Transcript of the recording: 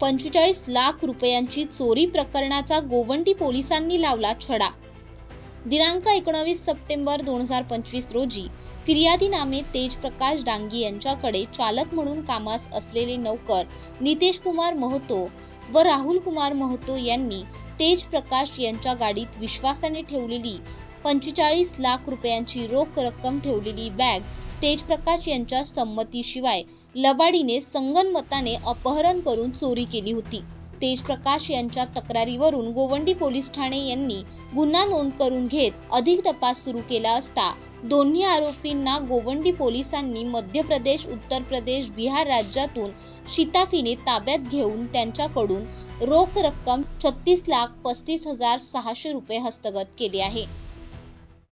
पंचेचाळीस लाख रुपयांची चोरी प्रकरणाचा गोवंडी पोलिसांनी लावला छडा. दिनांक एकोणावीस सप्टेंबर दोन हजार पंचवीस रोजी फिर्यादीनामे तेज प्रकाश डांगी यांच्याकडे चालक म्हणून कामास असलेले नौकर नितेश कुमार महतो व राहुल कुमार महतो यांनी तेज प्रकाश यांच्या गाडीत विश्वासाने ठेवलेली पंचेचाळीस लाख रुपयांची रोख रक्कम ठेवलेली बॅग तेज प्रकाश यांच्या संमतीशिवाय लबाडीने संगनमताने अपहरण करून चोरी केली होती. तेज प्रकाश यांच्या तक्रारीवरून गोवंडी पोलीस ठाणे यांनी गुन्हा नोंद करून घेत अधिक तपास सुरू केला असता दोन्ही आरोपींना गोवंडी पोलिसांनी मध्य प्रदेश उत्तर प्रदेश बिहार राज्यातून शिताफीने ताब्यात घेऊन त्यांच्याकडून रोख रक्कम छत्तीस लाख पस्तीस हजार सहाशे रुपये हस्तगत केले आहे.